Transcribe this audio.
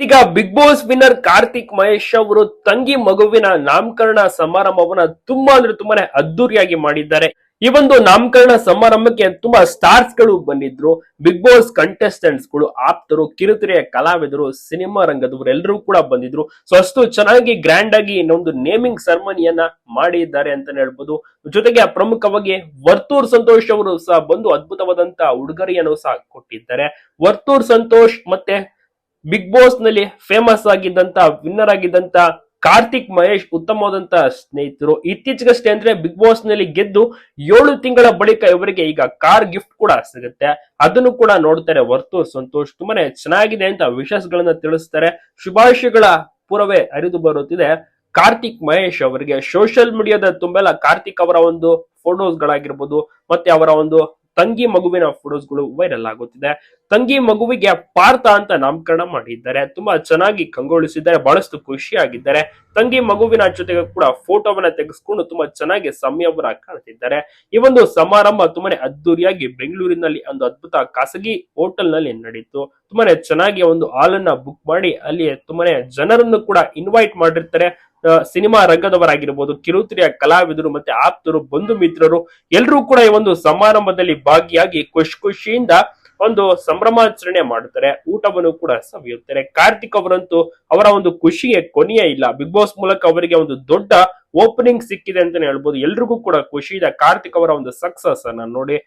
ಈಗ Bigg Boss winner Karthik Mahesh ಅವರು ತಂಗಿ ಮಗುವಿನ ನಾಮಕರಣ ಸಮಾರಂಭವನ್ನ ತುಂಬಾ ಅಂದ್ರೆ ತುಂಬಾನೇ ಅದ್ದೂರಿಯಾಗಿ ಮಾಡಿದ್ದಾರೆ. ಈ ಒಂದು ನಾಮಕರಣ ಸಮಾರಂಭಕ್ಕೆ ತುಂಬಾ ಸ್ಟಾರ್ಸ್ಗಳು ಬಂದಿದ್ರು. ಬಿಗ್ ಬಾಸ್ ಕಂಟೆಸ್ಟೆಂಟ್ಸ್ಗಳು, ಆಪ್ತರು ಕಿರುತೆರೆಯ ಕಲಾವಿದರು, ಸಿನಿಮಾ ರಂಗದವರು ಎಲ್ಲರೂ ಕೂಡ ಬಂದಿದ್ರು. ಸೊ ಅಷ್ಟು ಚೆನ್ನಾಗಿ ಗ್ರ್ಯಾಂಡ್ ಆಗಿ ಇನ್ನೊಂದು ನೇಮಿಂಗ್ ಸೆರೆಮನಿಯನ್ನ ಮಾಡಿದ್ದಾರೆ ಅಂತಾನೆ ಹೇಳ್ಬೋದು. ಜೊತೆಗೆ ಪ್ರಮುಖವಾಗಿ ವರ್ತೂರ್ ಸಂತೋಷ್ ಅವರು ಸಹ ಬಂದು ಅದ್ಭುತವಾದಂತಹ ಉಡುಗೊರೆಯನ್ನು ಸಹ ಕೊಟ್ಟಿದ್ದಾರೆ. ವರ್ತೂರ್ ಸಂತೋಷ್ ಮತ್ತೆ ಬಿಗ್ ಬಾಸ್ನಲ್ಲಿ ಫೇಮಸ್ ಆಗಿದ್ದಂತ ವಿನ್ನರ್ ಆಗಿದ್ದಂತ ಕಾರ್ತಿಕ್ ಮಹೇಶ್ ಉತ್ತಮವಾದಂತ ಸ್ನೇಹಿತರು. ಇತ್ತೀಚೆಗಷ್ಟೇ ಅಂದ್ರೆ ಬಿಗ್ ಬಾಸ್ನಲ್ಲಿ ಗೆದ್ದು ಏಳು ತಿಂಗಳ ಬಳಿಕ ಇವರಿಗೆ ಈಗ ಕಾರ್ ಗಿಫ್ಟ್ ಕೂಡ ಸಿಗುತ್ತೆ. ಅದನ್ನು ಕೂಡ ನೋಡ್ತಾರೆ ಹೊರ್ತು ಸಂತೋಷ್. ತುಂಬಾನೇ ಚೆನ್ನಾಗಿದೆ ಅಂತ ವಿಶಸ್ ಗಳನ್ನ ತಿಳಿಸ್ತಾರೆ. ಶುಭಾಶಯಗಳ ಪೂರ್ವವೇ ಅರಿದು ಬರುತ್ತಿದೆ. ಕಾರ್ತಿಕ್ ಮಹೇಶ್ ಅವರಿಗೆ ಸೋಷಿಯಲ್ ಮೀಡಿಯಾದ ತುಂಬೆಲ್ಲ ಕಾರ್ತಿಕ್ ಅವರ ಒಂದು ಫೋಟೋಸ್ ಗಳಾಗಿರ್ಬೋದು, ಮತ್ತೆ ಅವರ ಒಂದು ತಂಗಿ ಮಗುವಿನ ಫೋಟೋಸ್ಗಳು ವೈರಲ್ ಆಗುತ್ತಿದೆ. ತಂಗಿ ಮಗುವಿಗೆ ಪಾರ್ಥ ಅಂತ ನಾಮಕರಣ ಮಾಡಿದ್ದಾರೆ. ತುಂಬಾ ಚೆನ್ನಾಗಿ ಕಂಗೊಳಿಸಿದ್ದಾರೆ, ಬಹಳಷ್ಟು ಖುಷಿಯಾಗಿದ್ದಾರೆ. ತಂಗಿ ಮಗುವಿನ ಜೊತೆಗೆ ಕೂಡ ಫೋಟೋವನ್ನ ತೆಗೆಸ್ಕೊಂಡು ತುಂಬಾ ಚೆನ್ನಾಗಿ ಸಮಯವರ ಕಾಣುತ್ತಿದ್ದಾರೆ ಈ ಒಂದು ಸಮಾರಂಭ ತುಂಬಾನೇ ಅದ್ದೂರಿಯಾಗಿ ಬೆಂಗಳೂರಿನಲ್ಲಿ ಒಂದು ಅದ್ಭುತ ಖಾಸಗಿ ಹೋಟೆಲ್ನಲ್ಲಿ ನಡೀತು. ತುಂಬಾನೇ ಚೆನ್ನಾಗಿ ಒಂದು ಹಾಲ್ ಅನ್ನ ಬುಕ್ ಮಾಡಿ, ಅಲ್ಲಿ ತುಂಬಾನೇ ಜನರನ್ನು ಕೂಡ ಇನ್ವೈಟ್ ಮಾಡಿರ್ತಾರೆ. ಸಿನಿಮಾ ರಂಗದವರಾಗಿರ್ಬೋದು, ಕಿರುತೆರೆಯ ಕಲಾವಿದರು ಮತ್ತೆ ಆಪ್ತರು, ಬಂಧು ಮಿತ್ರರು ಎಲ್ಲರೂ ಕೂಡ ಈ ಒಂದು ಸಮಾರಂಭದಲ್ಲಿ ಭಾಗಿಯಾಗಿ ಖುಷಿ ಖುಷಿಯಿಂದ ಒಂದು ಸಂಭ್ರಮಾಚರಣೆ ಮಾಡುತ್ತಾರೆ. ಊಟವನ್ನು ಕೂಡ ಸವಿಯುತ್ತಾರೆ. ಕಾರ್ತಿಕ್ ಅವರಂತೂ ಅವರ ಒಂದು ಖುಷಿಗೆ ಕೊನೆಯೇ ಇಲ್ಲ. ಬಿಗ್ ಬಾಸ್ ಮೂಲಕ ಅವರಿಗೆ ಒಂದು ದೊಡ್ಡ ಓಪನಿಂಗ್ ಸಿಕ್ಕಿದೆ ಅಂತಾನೆ ಹೇಳ್ಬೋದು. ಎಲ್ರಿಗೂ ಕೂಡ ಖುಷಿ ಇದೆ ಕಾರ್ತಿಕ್ ಅವರ ಒಂದು ಸಕ್ಸಸ್ ಅನ್ನ ನೋಡಿ.